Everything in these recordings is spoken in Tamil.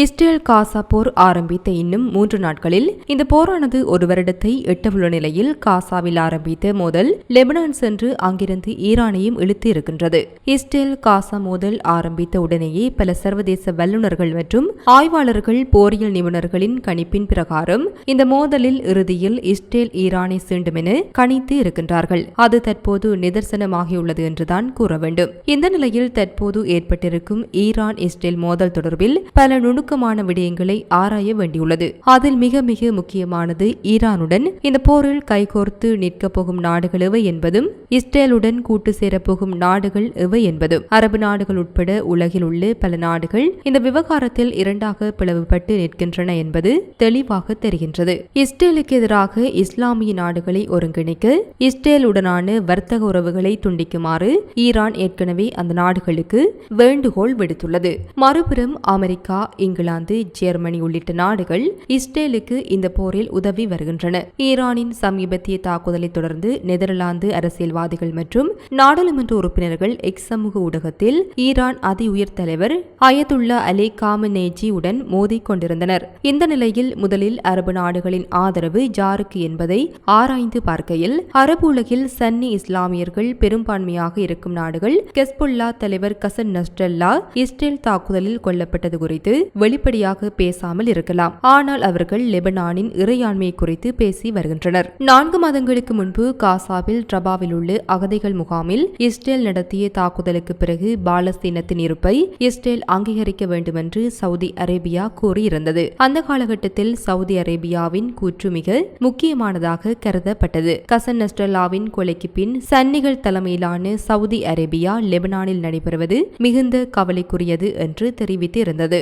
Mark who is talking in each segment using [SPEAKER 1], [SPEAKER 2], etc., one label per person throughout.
[SPEAKER 1] இஸ்ரேல் காசா போர் ஆரம்பித்த இன்னும் மூன்று நாட்களில் இந்த போரானது ஒரு வருடத்தை எட்டவுள்ள நிலையில் காசாவில் ஆரம்பித்த மோதல் லெபனான் சென்று அங்கிருந்து ஈரானையும் இழுத்து இருக்கின்றது. இஸ்ரேல் காசா மோதல் ஆரம்பித்த உடனேயே பல சர்வதேச வல்லுநர்கள் மற்றும் ஆய்வாளர்கள் போரியல் நிபுணர்களின் கணிப்பின் பிரகாரம் இந்த மோதலில் இறுதியில் இஸ்ரேல் ஈரானை சீண்டும் என கணித்து இருக்கின்றார்கள். அது தற்போது நிதர்சனமாகியுள்ளது என்றுதான் கூற வேண்டும். இந்த நிலையில் தற்போது ஏற்பட்டிருக்கும் ஈரான் இஸ்ரேல் மோதல் தொடர்பில் பல நுணு நுணுக்கமான விடயங்களை ஆராய வேண்டியுள்ளது. அதில் மிக மிக முக்கியமானது ஈரானுடன் இந்த போரில் கைகோர்த்து நிற்கப் போகும் நாடுகள் எவை என்பதும் இஸ்ரேலுடன் கூட்டு சேரப்போகும் நாடுகள் எவை என்பதும். அரபு நாடுகள் உட்பட உலகில் உள்ள பல நாடுகள் இந்த விவகாரத்தில் இரண்டாக பிளவுபட்டு நிற்கின்றன என்பது தெளிவாக தெரிகின்றது. இஸ்ரேலுக்கு எதிராக இஸ்லாமிய நாடுகளை ஒருங்கிணைக்க இஸ்ரேலுடனான வர்த்தக உறவுகளை துண்டிக்குமாறு ஈரான் ஏற்கனவே அந்த நாடுகளுக்கு வேண்டுகோள் விடுத்துள்ளது. மறுபுறம் அமெரிக்கா இங்கிலாந்து ஜெர்மனி உள்ளிட்ட நாடுகள் இஸ்ரேலுக்கு இந்த போரில் உதவி வருகின்றன. ஈரானின் சமீபத்திய தாக்குதலை தொடர்ந்து நெதர்லாந்து அரசியல்வாதிகள் மற்றும் நாடாளுமன்ற உறுப்பினர்கள் எக்ஸ் சமூக ஊடகத்தில் ஈரான் அதி உயர் தலைவர் அயதுல்லா அலி காமனேஜி உடன் மோதி கொண்டிருந்தனர். இந்த நிலையில் முதலில் அரபு நாடுகளின் ஆதரவு ஜாருக்கு என்பதை ஆராய்ந்து பார்க்கையில் அரபு உலகில் சன்னி இஸ்லாமியர்கள் பெரும்பான்மையாக இருக்கும் நாடுகள் கெஸ்புல்லா தலைவர் கசன் நஸ்டல்லா இஸ்ரேல் தாக்குதலில் கொல்லப்பட்டது குறித்து வெளிப்படையாக பேசாமல் இருக்கலாம். ஆனால் அவர்கள் லெபனானின் இறையாண்மை குறித்து பேசி வருகின்றனர். நான்கு மாதங்களுக்கு முன்பு காசாவில் ட்ரபாவில் உள்ள அகதிகள் முகாமில் இஸ்ரேல் நடத்திய தாக்குதலுக்கு பிறகு பாலஸ்தீனத்தின் இருப்பை இஸ்ரேல் அங்கீகரிக்க வேண்டும் என்று சவுதி அரேபியா கூறியிருந்தது. அந்த காலகட்டத்தில் சவுதி அரேபியாவின் கூற்று மிக முக்கியமானதாக கருதப்பட்டது. கசன் நஸ்டல்லாவின் கொலைக்கு பின் சன்னிகள் தலைமையிலான சவுதி அரேபியா லெபனானில் நடைபெறுவது மிகுந்த கவலைக்குரியது என்று தெரிவித்து இருந்தது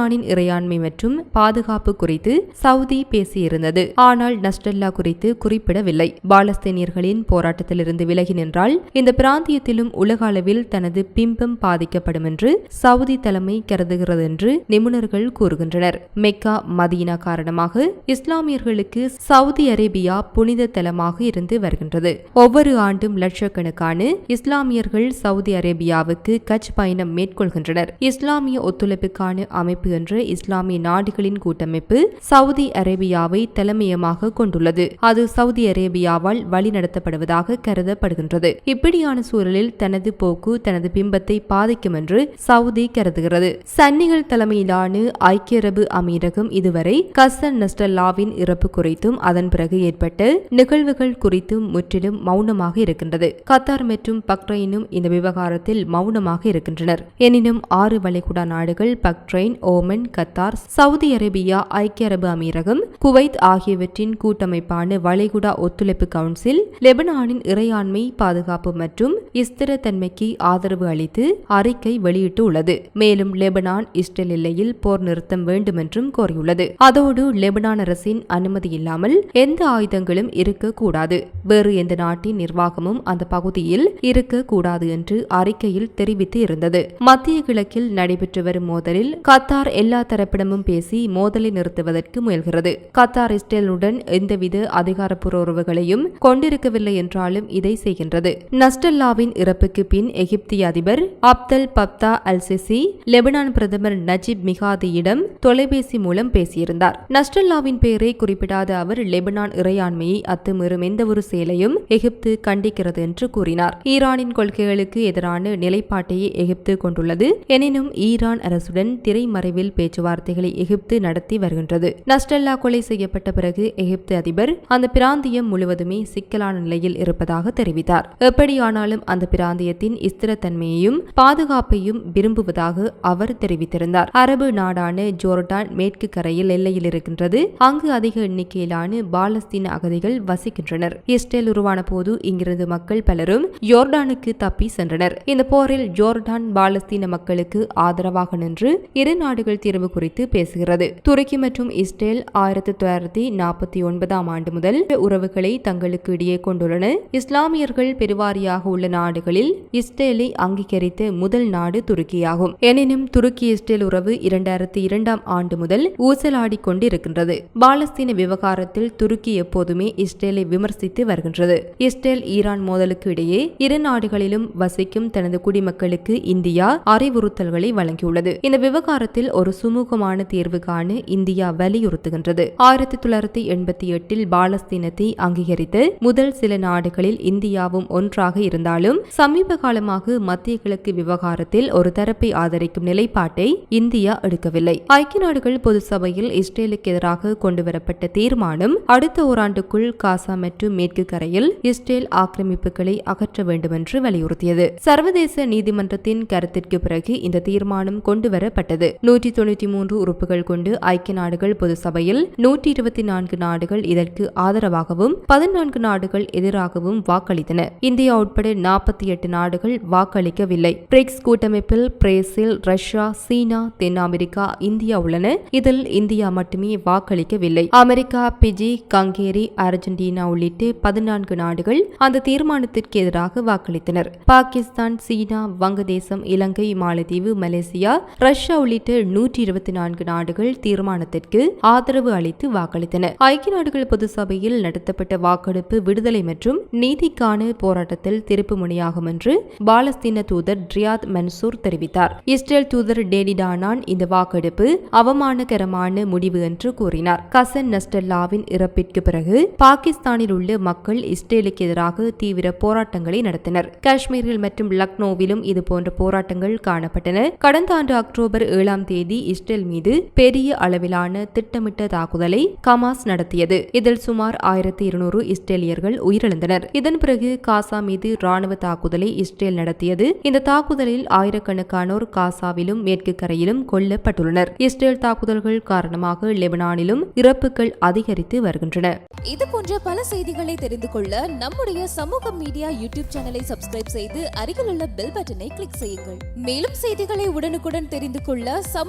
[SPEAKER 1] ஈரானின் இறையாண்மை மற்றும் பாதுகாப்பு குறித்து சவுதி பேசியிருந்தது. ஆனால் நஸ்டல்லா குறித்து குறிப்பிடவில்லை. பாலஸ்தீனியர்களின் போராட்டத்திலிருந்து விலகி நின்றால் இந்த பிராந்தியத்திலும் உலக அளவில் தனது பிம்பம் பாதிக்கப்படும் என்று சவுதி தலைமை கருதுகிறது என்று நிபுணர்கள் கூறுகின்றனர். மெக்கா மதீனா காரணமாக இஸ்லாமியர்களுக்கு சவுதி அரேபியா புனித தலமாக இருந்து வருகின்றது. ஒவ்வொரு ஆண்டும் லட்சக்கணக்கான இஸ்லாமியர்கள் சவுதி அரேபியாவுக்கு கட்ச் பயணம் மேற்கொள்கின்றனர். இஸ்லாமிய ஒத்துழைப்புக்கான அமைப்பு என்ற இஸ்லாமிய நாடுகளின் கூட்டமைப்பு சவுதி அரேபியாவை தலைமையமாக கொண்டுள்ளது. அது சவுதி அரேபியாவால் வழிநடத்தப்படுவதாக கருதப்படுகின்றது. இப்படியான சூழலில் தனது போக்கு தனது பிம்பத்தை பாதிக்கும் என்று சவுதி கருதுகிறது. சன்னிகள் தலைமையிலான ஐக்கிய அரபு அமீரகம் இதுவரை கசன் நஸ்டல்லாவின் இறப்பு குறித்தும் அதன் பிறகு ஏற்பட்ட நிகழ்வுகள் குறித்தும் முற்றிலும் மௌனமாக இருக்கின்றது. கத்தார் மற்றும் பக்ரைனும் இந்த விவகாரத்தில் மௌனமாக இருக்கின்றனர். எனினும் ஆறு வளைகுடா நாடுகள் பக்ரைன் ஓ ஓமன் கத்தார் சவுதி அரேபியா ஐக்கிய அரபு அமீரகம் குவைத் ஆகியவற்றின் கூட்டமைப்பான வளைகுடா ஒத்துழைப்பு கவுன்சில் லெபனானின் இறையாண்மை பாதுகாப்பு மற்றும் ஸ்திரத்தன்மைக்கு ஆதரவு அளித்து அறிக்கை வெளியிட்டுள்ளது. மேலும் லெபனான் இஸ்ரேல் எல்லையில் போர் நிறுத்தம் வேண்டும் என்றும் கோரியுள்ளது. அதோடு லெபனான் அரசின் அனுமதி இல்லாமல் எந்த ஆயுதங்களும் இருக்கக்கூடாது. வேறு எந்த நாட்டின் நிர்வாகமும் அந்த பகுதியில் இருக்கக்கூடாது என்று அறிக்கையில் தெரிவித்து இருந்தது மத்திய கிழக்கில் நடைபெற்று வரும் மோதலில் கத்தார் எல்லா தரப்பிடமும் பேசி மோதலை நிறுத்துவதற்கு முயல்கிறது. கத்தார் இஸ்ரேலுடன் எந்தவித அதிகாரப்பூர்வ உறவுகளையும் கொண்டிருக்கவில்லை என்றாலும் இதை செய்கின்றது. நஸ்டல்லாவின் இறப்புக்கு பின் எகிப்திய அதிபர் Abdel Fattah al Sisi Lebanon பிரதமர் நஜிப் மிகாதியிடம் தொலைபேசி மூலம் பேசியிருந்தார். நஸ்டல்லாவின் பெயரை குறிப்பிடாத அவர் லெபனான் இறையாண்மையை அத்துமீறும் எந்த ஒரு செயலையும் எகிப்து கண்டிக்கிறது என்று கூறினார். ஈரானின் கொள்கைகளுக்கு எதிரான நிலைப்பாட்டையே எகிப்து கொண்டுள்ளது. எனினும் ஈரான் அரசுடன் திரைமறை திரைமறைவில் பேச்சுவார்த்தைகளை எகிப்து நடத்தி வருகின்றது. நஸ்டெல்லா கொலை செய்யப்பட்ட பிறகு எகிப்து அதிபர் அந்த பிராந்தியம் முழுவதுமே சிக்கலான நிலையில் இருப்பதாக தெரிவித்தார். எப்படியானாலும் அந்த பிராந்தியத்தின் ஸ்திரத்தன்மையையும் பாதுகாப்பையும் விரும்புவதாக அவர் தெரிவித்திருந்தார். அரபு நாடான ஜோர்டான் மேற்கு கரையில் எல்லையில் இருக்கின்றது. அங்கு அதிக எண்ணிக்கையிலான பாலஸ்தீன அகதிகள் வசிக்கின்றனர். இஸ்ரேல் உருவான போது இங்கிருந்து மக்கள் பலரும் ஜோர்டானுக்கு தப்பி சென்றனர். இந்த போரில் ஜோர்டான் பாலஸ்தீன மக்களுக்கு ஆதரவாக நின்று இரு நாடுகள் தீர்வு குறித்து பேசுகிறது. துருக்கி மற்றும் இஸ்ரேல் ஆயிரத்தி தொள்ளாயிரத்தி நாற்பத்தி ஒன்பதாம் ஆண்டு முதல் உறவுகளை தங்களுக்கு இடையே கொண்டுள்ளன. இஸ்லாமியர்கள் பெருவாரியாக உள்ள நாடுகளில் இஸ்ரேலை அங்கீகரித்த முதல் நாடு துருக்கியாகும். எனினும் துருக்கி இஸ்ரேல் உறவு இரண்டாயிரத்தி இரண்டாம் ஆண்டு முதல் ஊசலாடி கொண்டிருக்கின்றது. பாலஸ்தீன விவகாரத்தில் துருக்கி எப்போதுமே இஸ்ரேலை விமர்சித்து வருகின்றது. இஸ்ரேல் ஈரான் மோதலுக்கு இடையே இரு நாடுகளிலும் வசிக்கும் தனது குடிமக்களுக்கு இந்தியா அறிவுறுத்தல்களை வழங்கியுள்ளது. இந்த விவகாரத்தில் ஒரு சுமூகமான தீர்வு காண இந்தியா வலியுறுத்துகின்றது. ஆயிரத்தி தொள்ளாயிரத்தி எண்பத்தி எட்டில் பாலஸ்தீனத்தை அங்கீகரித்து முதல் சில நாடுகளில் இந்தியாவும் ஒன்றாக இருந்தாலும் சமீப காலமாக மத்திய கிழக்கு விவகாரத்தில் ஒரு தரப்பை ஆதரிக்கும் நிலைப்பாட்டை இந்தியா எடுக்கவில்லை. ஐக்கிய நாடுகள் பொது சபையில் இஸ்ரேலுக்கு எதிராக கொண்டுவரப்பட்ட தீர்மானம் அடுத்த ஓராண்டுக்குள் காசா மற்றும் மேற்கு கரையில் இஸ்ரேல் ஆக்கிரமிப்புகளை அகற்ற வேண்டுமென்று வலியுறுத்தியது. சர்வதேச நீதிமன்றத்தின் கருத்திற்கு பிறகு இந்த தீர்மானம் கொண்டுவரப்பட்டது. நூற்றி தொண்ணூற்றி மூன்று உறுப்புகள் கொண்டு ஐக்கிய நாடுகள் பொது சபையில் நூற்றி இருபத்தி நான்கு நாடுகள் இதற்கு ஆதரவாகவும் பதினான்கு நாடுகள் எதிராகவும் வாக்களித்தன. இந்தியா உட்பட நாற்பத்தி எட்டு நாடுகள் வாக்களிக்கவில்லை. பிரிக்ஸ் கூட்டமைப்பில் பிரேசில் ரஷ்யா சீனா தென் அமெரிக்கா இந்தியா உள்ளன. இதில் இந்தியா மட்டுமே வாக்களிக்கவில்லை. அமெரிக்கா பிஜி கங்கேரி அர்ஜென்டினா உள்ளிட்ட பதினான்கு நாடுகள் அந்த தீர்மானத்திற்கு எதிராக வாக்களித்தனர். பாகிஸ்தான் சீனா வங்கதேசம் இலங்கை மாலத்தீவு மலேசியா ரஷ்யா உள்ளிட்ட நூற்றி இருபத்தி நான்கு நாடுகள் தீர்மானத்திற்கு ஆதரவு அளித்து வாக்களித்தன. ஐக்கிய நாடுகள் பொது சபையில் நடத்தப்பட்ட வாக்கெடுப்பு விடுதலை மற்றும் நீதிக்கான போராட்டத்தில் திருப்பு முனையாகும் என்று பாலஸ்தீன தூதர் ரியாத் மன்சூர் தெரிவித்தார். இஸ்ரேல் தூதர் டேனி டானான் இந்த வாக்கெடுப்பு அவமானகரமான முடிவு என்று கூறினார். கசன் நஸ்டல்லாவின் இறப்பிற்கு பிறகு பாகிஸ்தானில் உள்ள மக்கள் இஸ்ரேலுக்கு எதிராக தீவிர போராட்டங்களை நடத்தினர். காஷ்மீரில் மற்றும் லக்னோவிலும் இதுபோன்ற போராட்டங்கள் காணப்பட்டன. கடந்த ஆண்டு அக்டோபர் ஏழாம் தேதி தேதி இஸ்ரேல் மீது பெரிய அளவிலான திட்டமிட்ட தாக்குதலை கமாஸ் நடத்தியது. இதில் சுமார் ஆயிரத்தி இருநூறு இஸ்ரேலியர்கள் உயிரிழந்தனர். இதன் பிறகு காசா மீது ராணுவ தாக்குதலை இஸ்ரேல் நடத்தியது. இந்த தாக்குதலில் ஆயிரக்கணக்கானோர் காசாவிலும் மேற்கு கரையிலும் கொல்லப்பட்டுள்ளனர். இஸ்ரேல் தாக்குதல்கள் காரணமாக லெபனானிலும் இறப்புகள் அதிகரித்து வருகின்றன.
[SPEAKER 2] இது போன்ற பல செய்திகளை தெரிந்து கொள்ள நம்முடைய சமூக மீடியா யூடியூப் சேனலை சப்ஸ்கிரைப் செய்து அருகிலுள்ள பெல் பட்டனை கிளிக் செய்யுங்கள். மேலும் செய்திகளை உடனுக்குடன் தெரிந்து கொள்ள சமூக